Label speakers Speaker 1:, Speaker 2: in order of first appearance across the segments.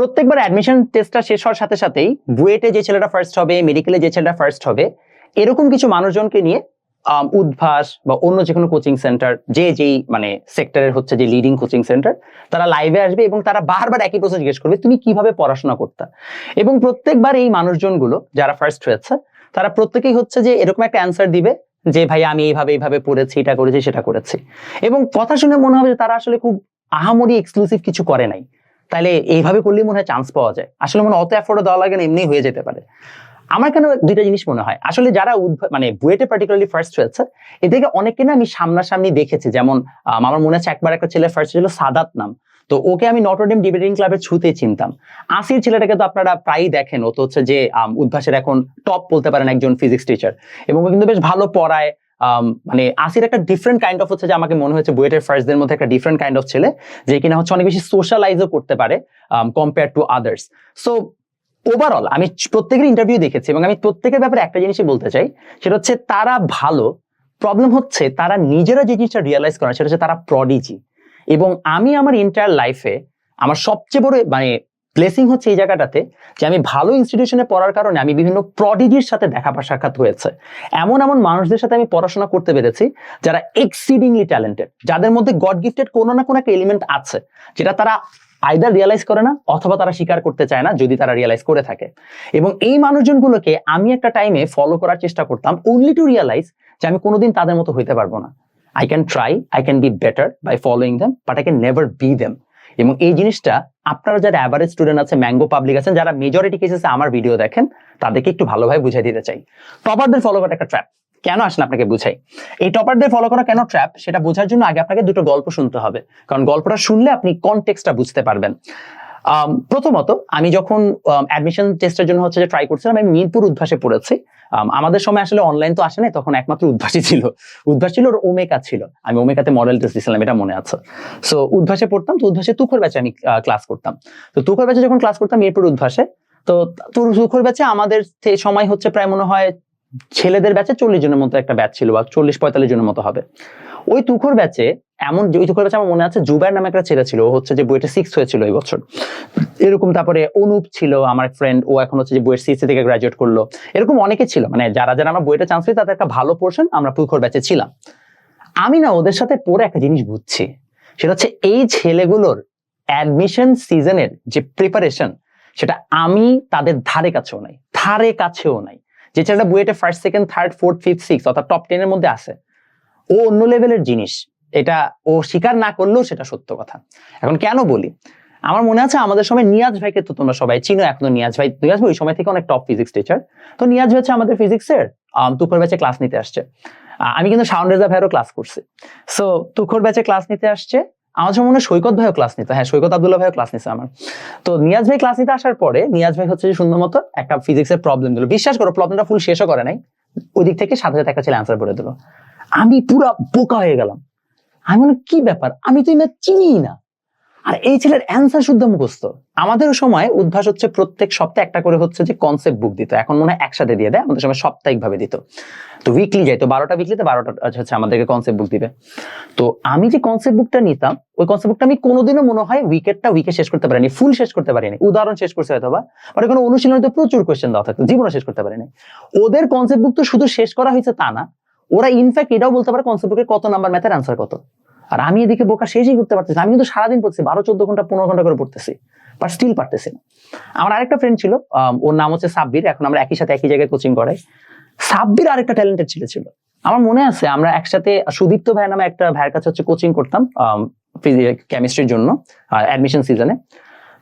Speaker 1: প্রত্যেকবার অ্যাডমিশন টেস্টটা শেষ হওয়ার সাথে সাথেই বুয়েটে যে ছেলেটা ফার্স্ট হবে মেডিকেলে যে ছেলেটা ফার্স্ট হবে, এরকম কিছু মানুষজনকে নিয়ে উদ্ভাস বা অন্য যে কোনো কোচিং সেন্টার যে যেই মানে সেক্টরের হচ্ছে যে লিডিং কোচিং সেন্টার তারা লাইভে আসবে এবং তারা বারবার একই প্রশ্ন জিজ্ঞেস করবে, তুমি কীভাবে পড়াশোনা করতে? এবং প্রত্যেকবার এই মানুষজনগুলো যারা ফার্স্ট হয়েছে, তারা প্রত্যেকেই হচ্ছে যে এরকম একটা অ্যান্সার দিবে যে, ভাই, আমি এইভাবে এইভাবে পড়েছি, এটা করেছি, সেটা করেছি। এবং কথা শুনে মনে হবে যে তারা আসলে খুব আহামরি এক্সক্লুসিভ কিছু করে নাই। তাহলে এইভাবে করলেই মনে হয় চান্স পাওয়া যায়। আসলে মনে অত এফোর্ড দেওয়া লাগে না এমনি হয়ে যেতে পারে। আমার কেন দুইটা জিনিস মনে হয়? আসলে যারা মানে বুয়েটে পার্টিকুলারলি ফার্স্ট হয়েছে এদেরকে অনেককে না আমি সামনাসামনি দেখেছি। যেমন আম, আমার মনে আছে একবার একটা ছেলে ফার্স্ট ছিল সাদাত নাম। তো ওকে আমি নটরডেম ডিবেটিং ক্লাবের ছুতে চিনতাম। আসির ছেলেটাকে তো আপনারা প্রায়ই দেখেন। ও তো হচ্ছে যে উদ্ভাসের এখন টপ বলতে পারেন একজন ফিজিক্স টিচার এবং ও কিন্তু বেশ ভালো পড়ায়। মানে আসির একটা ডিফারেন্ট কাইন্ড অফ হচ্ছে যে আমাকে মনে হচ্ছে বুয়েটের ফার্স্টদের মধ্যে একটা ডিফারেন্ট কাইন্ড অফ ছেলে, যে কিনা হচ্ছে অনেক বেশি সোশ্যালাইজও করতে পারে compare to others so overall আমি প্রত্যেকের ইন্টারভিউ দেখেছি এবং আমি প্রত্যেকের ব্যাপারে একটা জিনিসই বলতে চাই, সেটা হচ্ছে তারা ভালো প্রবলেম হচ্ছে তারা নিজেরা যে জিনিসটা রিয়েলাইজ করে সেটা হচ্ছে তারা প্রডিজি এবং আমি আমার এন্টায়ার লাইফে আমার সবচেয়ে বড় মানে ব্লেসিং হচ্ছে এই জায়গাটাতে যে আমি ভালো ইনস্টিটিউশনে পড়ার কারণে আমি বিভিন্ন প্রডিজির সাথে দেখা সাক্ষাৎ হয়েছে। এমন এমন মানুষদের সাথে আমি পড়াশোনা করতে পেরেছি যারা এক্সিডিংলি ট্যালেন্টেড যাদের মধ্যে গড গিফটেড কোনো না কোনো একটা এলিমেন্ট আছে, যেটা তারা আইদার রিয়েলাইজ করে না অথবা তারা স্বীকার করতে চায় না যদি তারা রিয়েলাইজ করে থাকে। এবং এই মানুষজনগুলোকে আমি একটা টাইমে ফলো করার চেষ্টা করতাম অনলি টু রিয়েলাইজ যে আমি কোনোদিন তাদের মতো হইতে পারব না। I can try I can be better by following them but I can never be them এবং এই জিনিসটা আপনারা যারা অ্যাভারেজ স্টুডেন্ট আছে ম্যাঙ্গো পাবলিক আছেন, যারা মেজরিটি কেসেসে আমার ভিডিও দেখেন, তাদেরকে একটু ভালোভাবে বুঝাই দিতে চাই। টপারদের ফলো করা একটা ট্র্যাপ কেন আসেন আপনাকে বুঝাই? এই টপারদের ফলো করা কেন ট্র্যাপ সেটা বোঝার জন্য আগে আপনাকে দুটো গল্প শুনতে হবে। কারণ গল্পটা শুনলে আপনি কনটেক্সটটা বুঝতে পারবেন। প্রথমত আমি যখন অ্যাডমিশন টেস্টের জন্য হচ্ছে যে ট্রাই করছিলাম আমি মিরপুর উদ্ভাসে পড়েছি। আম, আমাদের সময় আসলে অনলাইন তো আসে নাই তখন একমাত্র উদ্ভাসই ছিল। উদ্ভাস ছিল ওর ওমেকা ছিল। আমি ওমেকাতে মডেল টেস্ট দিয়েছিলাম এটা মনে আছে। সো উদ্ভাসে পড়তাম তো উদ্ভাসে তুখর ব্যাচে আমি ক্লাস করতাম। তো তুখর ব্যাচে যখন ক্লাস করতাম মিরপুর উদ্ভাসে তো তুখর ব্যাচে আমাদের সময় হচ্ছে প্রায় মনে হয় ছেলেদের ব্যাচে চল্লিশ জনের মতো একটা ব্যাচ ছিল বা চল্লিশ পঁয়তাল্লিশ জনের মতো হবে। ওই তুখর ব্যাচে এমন ওই ব্যাচে আমার মনে আছে, জুবাইর নামে একটা ছেলে ছিল হচ্ছে যে বইটা সিক্স হয়েছিল এই বছর। এরকম তারপরে অনুপ ছিল, আমার ফ্রেন্ড ও এখন হচ্ছে যে বইয়ের সিসি থেকে গ্রাজুয়েট করল। এরকম অনেকে ছিল মানে যারা যারা আমরা বইটা চান্স পেয়েছি, তাদের একটা ভালো পোর্শন আমরা তুখর ব্যাচে ছিলাম। আমি না ওদের সাথে পড়ে একটা জিনিস বুঝছি, সেটা হচ্ছে এই ছেলেগুলোর অ্যাডমিশন সিজনের যে প্রিপারেশন সেটা আমি তাদের ধারে কাছেও নাই, ধারে কাছেও নাই। যে ছেলেটা বুয়েটে first second third fourth fifth six অর্থাৎ টপ টেনের মধ্যে আছে, ও অন্য লেভেলের জিনিস। এটা ও স্বীকার না করলেও সেটা সত্য কথা। এখন কেন বলি? আমার মনে আছে আমাদের সময় নিয়াজ ভাইকে তো তোমরা সবাই চিনো, এখনও নিয়াজ ভাই নিয়াজ ভাই ওই সময় থেকে অনেক টপ ফিজিক্স টিচার তো নিয়াজ হচ্ছে আমাদের ফিজিক্সের তুখর ব্যাচে ক্লাস নিতে আসছে। আমি কিন্তু শাওন রেজা ভাইয়েরও ক্লাস করছি। সো তুখর ব্যাচে ক্লাস নিতে আসছে। আমার সময় মনে হয় সৈকত ভাইও ক্লাস নিত। হ্যাঁ সৈকত আব্দুল্লাহ ভাইও ক্লাস নিছে আমার। তো নিয়াজ ভাই ক্লাস নিতে আসার পরে নিয়াজ ভাই হচ্ছে যে সুন্দর মতো একটা ফিজিক্সের প্রবলেম দিল। বিশ্বাস করো প্রবলেমটা ফুল শেষও করে নাই। ওই দিক থেকে সাথে সাথে একটা ছেলে অ্যান্সার করে দিল। আমি পুরো বোকা হয়ে গেলাম। আমি মনে কি ব্যাপার? আমি তো ইমা চিনি না। আর এই ছেলের অ্যান্সার শুদ্ধ মুখস্থ। আমাদের সময় উদ্ভাস হচ্ছে প্রত্যেক সপ্তাহে একটা করে হচ্ছে যে কনসেপ্ট বুক দিত। এখন মনে হয় একসাথে দিয়ে দেয়, আমাদের সময় সাপ্তাহিক ভাবে দিত। তো উইকলি যাইতো বারোটা উইকলিতে বারোটা হচ্ছে আমাদেরকে কনসেপ্ট বুক দিবে। তো আমি যে কনসেপ্ট বুকটা নিতাম, ওই কনসেপ্ট বুকটা আমি কোনোদিনও মনে হয় উইকেটটা উইকে শেষ করতে পারিনি ফুল শেষ করতে পারিনি। উদাহরণ শেষ করছে হয়তো বা বাট কোনো অনুশীলনে তো প্রচুর কোয়েশ্চেন দেওয়া থাকতো জীবনে শেষ করতে পারিনি। ওদের কনসেপ্ট বুক তো শুধু শেষ করা হয়েছে তা না, ওরা ইনফ্যাক্ট এটাও বলতে পারে কনসেপ্ট বুকের কত নাম্বার ম্যাথের আনসার কত। আর আমি এদিকে বোকা শেষই করতে পারতেছি আমি কিন্তু সারাদিন পড়ছি বারো, চোদ্দ ঘণ্টা, পনেরো ঘণ্টা করে পড়তেছি বাট স্টিল পারতেছি না। আমার আরেকটা ফ্রেন্ড ছিল ওর নাম হচ্ছে সাব্বির, এখন আমরা একই সাথে একই জায়গায় কোচিং করাই সাব্বির আরেকটা ট্যালেন্টেড ছেলে ছিল। আমার মনে আছে, আমরা একসাথে সুদীপ্ত ভাই নামে একটা ভাইয়ের কাছে হচ্ছে কোচিং করতাম কেমিস্ট্রির জন্য অ্যাডমিশন সিজনে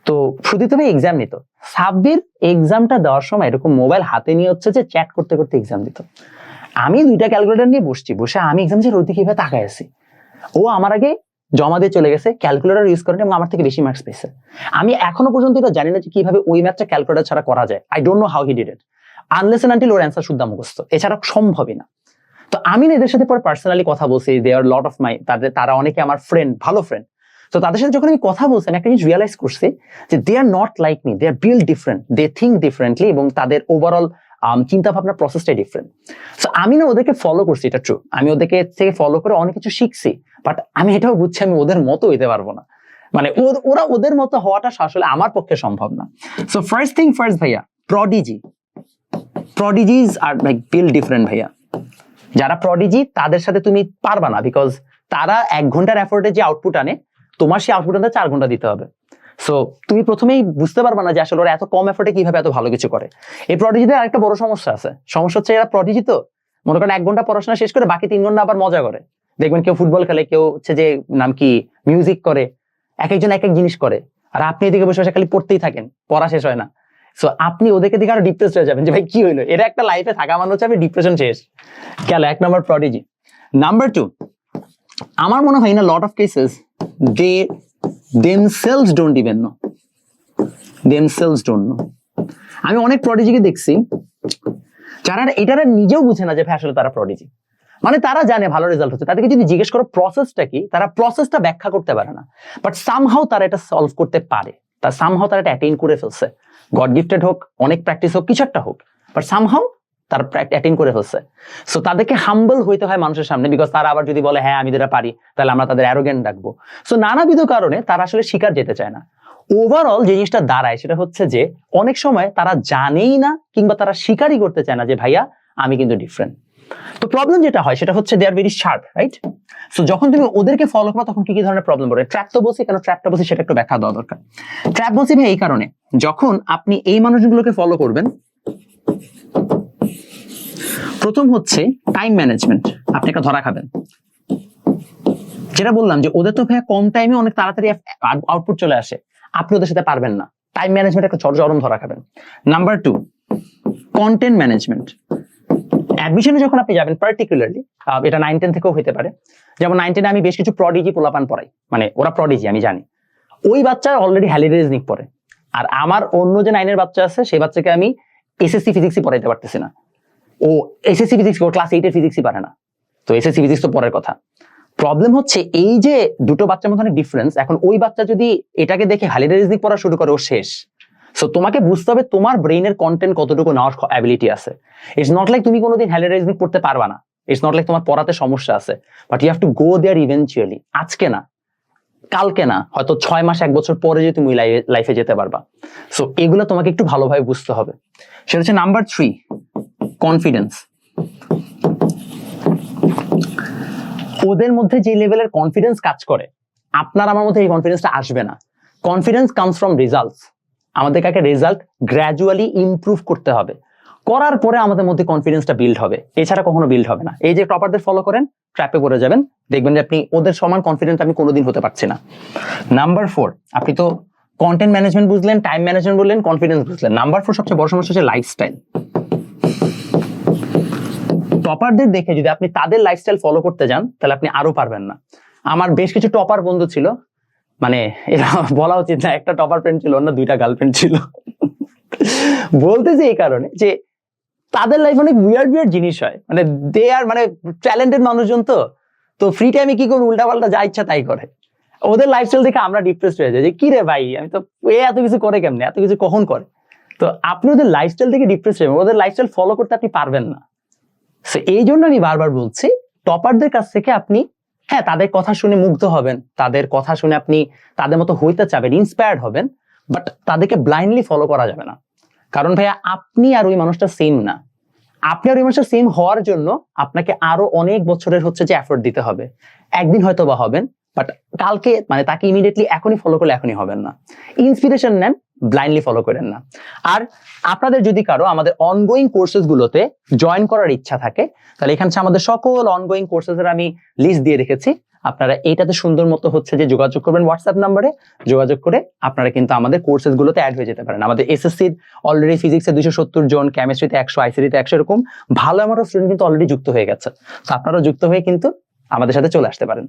Speaker 1: তো সুদীপ্ত ভাই এক্সাম নিত। সাব্বির এক্সামটা দেওয়ার সময় এরকম মোবাইল হাতে নিয়ে হচ্ছে যে চ্যাট করতে করতে এক্সাম দিত। আমি দুইটা ক্যালকুলেটার নিয়ে বসছি, বসে আমি এক্সাম যে রোদি কীভাবে তাকায় আছি? ও আমার আগে জমা দিয়ে চলে গেছে ক্যালকুলেটর ইউজ করেন এবং আমার থেকে বেশি মার্কস পেয়েছে। আমি এখনও পর্যন্ত এটা জানি না যে কীভাবে ওই ম্যাথটা ক্যালকুলেটর ছাড়া করা যায়। I don't know how he did it unless and until or answer শুদ্ধ মুখস্থ এছাড়া সম্ভবই না। তো আমি না এদের সাথে পরে পার্সোনালি কথা বলছি দে আর লট অফ মাই তাদের, তারা অনেকে আমার ফ্রেন্ড ভালো ফ্রেন্ড তো তাদের সাথে যখন আমি কথা বলছি, আমি একটা জিনিস রিয়েলাইজ করছি যে they are not like me they are build different they think differently এবং তাদের ওভারঅল চিন্তা ভাবনার প্রসেসটাই ডিফারেন্ট সো আমি না ওদেরকে ফলো করছি, এটা ট্রু আমি ওদেরকে থেকে ফলো করে অনেক কিছু শিখছি বাট আমি এটাও বুঝছি আমি ওদের মতো হইতে পারব না। মানে ওর- ওদের মতো হওয়াটা আসলে আমার পক্ষে সম্ভব না। সো ফার্স্ট থিং ফার্স্ট ভাইয়া প্রডিজি প্রডিজিজ আর লাইক বিল ডিফারেন্ট ভাইয়া। যারা প্রডিজি তাদের সাথে তুমি পারবা না বিকজ তারা এক ঘণ্টার এফোর্টে যে আউটপুট আনে, তোমার সেই আউটপুট আনতে চার ঘণ্টা দিতে হবে। সো তুমি প্রথমেই বুঝতে পারবা না যে আসলে ওরা এত কম এফোর্টে কীভাবে এত ভালো কিছু করে। এই প্রডিজিদের আরেকটা বড় সমস্যা আছে। সমস্যা হচ্ছে এরা প্রডিজি তো। মনে করেন এক ঘণ্টা পড়াশোনা শেষ করে বাকি তিন ঘণ্টা আবার মজা করে। দেখবেন কেউ ফুটবল খেলে, কেউ হচ্ছে যে নাম কি মিউজিক করে, এক একজন এক এক জিনিস করে। আর আপনি এদিকে বসে বসে খালি পড়তেই থাকেন, পড়া শেষ হয় না। সো আপনি ওদেরকে দিকে আরও ডিপ্রেস হয়ে যাবেন যে, ভাই, কি হইল? এটা একটা লাইফে থাকা মানে হচ্ছে আমি ডিপ্রেশন শেষ। গেল এক নম্বর প্রডিজি নাম্বার টু আমার মনে হয় না lot of cases they themselves don't even know themselves don't know আমি অনেক প্রডিজিকে দেখছি, যারা এটারা নিজেও বুঝে না যে আসলে তারা প্রডিজি মানে তারা জানে ভালো রেজাল্ট হচ্ছে। তাদেরকে যদি জিজ্ঞেস করো প্রসেসটা কি, তারা প্রসেসটা ব্যাখ্যা করতে পারে না। বাট সামহাও তারা এটা সলভ করতে পারে। তার সামহাও তারা এটা অ্যাটেইন করে ফেলছে। গড গিফটেড হোক, অনেক প্র্যাকটিস হোক, কিছু একটা হোক। বাট সামহাও তার অ্যাটেইন করে ফেলছে। সো তাদেরকে হাম্বল হইতে হয় মানুষের সামনে বিকজ তারা আবার যদি বলে হ্যাঁ আমি যেটা পারি, তাহলে আমরা তাদের অ্যারোগেন্ট ডাকবো। সো নানাবিধ কারণে তারা আসলে শিকার যেতে চায় না। ওভারঅল যে জিনিসটা দাঁড়ায় সেটা হচ্ছে যে, অনেক সময় তারা জানেই না কিংবা তারা স্বীকারই করতে চায় না যে, ভাইয়া, আমি কিন্তু ডিফারেন্ট তো প্রবলেম যেটা হয় সেটা হচ্ছে they are very sharp right so যখন তুমি ওদেরকে ফলো করো তখন কি কি ধরনের প্রবলেম পড়ে? ট্র্যাপ তো বলছি, কেন ট্র্যাপটা বলছি সেটা একটু ব্যাখ্যা দেওয়া দরকার। ট্র্যাপ বলছি ভাই, এই কারণে যখন আপনি এই মানুষগুলোকে ফলো করবেন প্রথম হচ্ছে টাইম ম্যানেজমেন্ট আপনি একটা ধরা খাবেন। যেটা বললাম যে ওদের তো ভাইয়া কম টাইমে অনেক তাড়াতাড়ি আউটপুট চলে আসে। আপনি ওদের সাথে পারবেন না। টাইম ম্যানেজমেন্ট একটা চর- চরম ধরা খাবেন। নাম্বার টু কন্টেন্ট ম্যানেজমেন্ট অ্যাডমিশনে যখন আপনি যাবেন পার্টিকুলারলি এটা নাইন টেন থেকেও হতে পারে। যেমন নাইন টেনে আমি বেশ কিছু প্রডিজি পোলাপান পড়াই। মানে ওরা প্রডিজি আমি জানি। ওই বাচ্চা অলরেডি হ্যালিডেজনিক পড়ে আর আমার অন্য যে নাইনের বাচ্চা আছে, সেই বাচ্চাকে আমি এসএসসি ফিজিক্সই পড়াইতে পারতেছি না। ও এসএসসি ফিজিক্স ও ক্লাস এইটের ফিজিক্সই পারে না। তো এসএসসি ফিজিক্স তো পরের কথা। প্রবলেম হচ্ছে এই যে দুটো বাচ্চার মধ্যে ডিফারেন্স এখন ওই বাচ্চা যদি এটাকে দেখে হ্যালিডেজনিক পড়া শুরু করে, ও শেষ। সো তোমাকে বুঝতে হবে তোমার ব্রেইনের কন্টেন্ট কতটুকু নেওয়ার অ্যাবিলিটি আছে। ইটস নট লাইক তুমি কোনোদিন হ্যালিডেজনিক পড়তে পারবা না। ইটস নট লাইক তোমার পড়াতে সমস্যা আছে। But you have to go there eventually আজকে না, কালকে না, হয়তো ছয় মাস, এক বছর পরে যে তুমি লাইফে যেতে পারবা। সো এগুলো তোমাকে একটু ভালোভাবে বুঝতে হবে। সেটা হচ্ছে নাম্বার থ্রি কনফিডেন্স ওদের মধ্যে যে লেভেলের কনফিডেন্স কাজ করে, আপনার আমার মধ্যে এই কনফিডেন্সটা আসবে না। কনফিডেন্স কামস ফ্রম রেজাল্টস আমাদের কাকে রেজাল্ট গ্র্যাজুয়ালি ইমপ্রুভ করতে হবে। করার পরে আমাদের মধ্যে কনফিডেন্সটা বিল্ড হবে। এছাড়া কখনো বিল্ড হবে না। এই যে টপারদের ফলো করেন ট্র্যাপে পড়ে যাবেন। দেখবেন যে আপনি ওদের সমান কনফিডেন্ট আমি কোনোদিন হতে পারছি না। নাম্বার ফোর আপনি তো কন্টেন্ট ম্যানেজমেন্ট বুঝলেন টাইম ম্যানেজমেন্ট বললেন কনফিডেন্স বুঝলেন। নাম্বার ফোর সবচেয়ে বড় সমস্যা হচ্ছে লাইফস্টাইল টপারদের দেখে যদি আপনি তাদের লাইফস্টাইল ফলো করতে যান, তাহলে আপনি আরও পারবেন না। আমার বেশ কিছু টপার বন্ধু ছিল মানে এটা বলা উচিত না, একটা টপার ফ্রেন্ড ছিল, অন্য দুইটা গার্লফ্রেন্ড ছিল। বলতেছি এই কারণে যে, তাদের লাইফ অনেক উইয়ার্ড উইয়ার্ড জিনিস হয়। মানে দে আর মানে ট্যালেন্টেড মানুষজন তো। তো ফ্রি টাইমে কি করে উল্টা পাল্টা যা ইচ্ছা তাই করে। ওদের লাইফস্টাইল দেখে আমরা ডিপ্রেসড হয়ে যাই যে, কি রে ভাই, আমি তো এ এত কিছু করে কেমনে? এত কিছু কখন করে? তো আপনি ওদের লাইফস্টাইল থেকে ডিপ্রেস হয়ে। ওদের লাইফস্টাইল ফলো করতে আপনি পারবেন না। সো এই জন্য আমি বারবার বলছি টপারদের কাছ থেকে আপনি হ্যাঁ তাদের কথা শুনে মুগ্ধ হবেন, তাদের কথা শুনে আপনি তাদের মতো হইতে চাবেন ইন্সপায়ার্ড হবেন বাট তাদেরকে ব্লাইন্ডলি ফলো করা যাবে না। কারণ ভাইয়া, আপনি আর ওই মানুষটা সেম না। আপনি আর ওই মানুষটা সেম হওয়ার জন্য আপনাকে আরও অনেক বছরের হচ্ছে যে এফোর্ট দিতে হবে। একদিন হয়তো বা হবেন বাট কালকে মানে তাকে ইমিডিয়েটলি এখনই ফলো করলে এখনই হবেন না। ইন্সপিরেশন নেন ব্লাইন্ডলি ফলো করেন না। আর আপনাদের যদি কারও আমাদের অনগোয়িং কোর্সেস গুলোতে জয়েন করার ইচ্ছা থাকে, তাহলে এখানে আমাদের সকল অনগোয়িং কোর্সেস এর আমি লিস্ট দিয়ে রেখেছি। আপনারা এইটাতে সুন্দর মতো হচ্ছে যে যোগাযোগ করবেন হোয়াটসঅ্যাপ নাম্বারে যোগাযোগ করে আপনারা কিন্তু আমাদের কোর্সেস গুলোতে অ্যাড হয়ে যেতে পারেন। আমাদের এসএসসির অলরেডি ফিজিক্সে দুশো সত্তর জন কেমিস্ট্রিতে একশো আইসিডিতে একশো এরকম। ভালো আমার স্টুডেন্ট কিন্তু অলরেডি যুক্ত হয়ে গেছে। তো আপনারা যুক্ত হয়ে কিন্তু আমাদের সাথে চলে আসতে পারেন।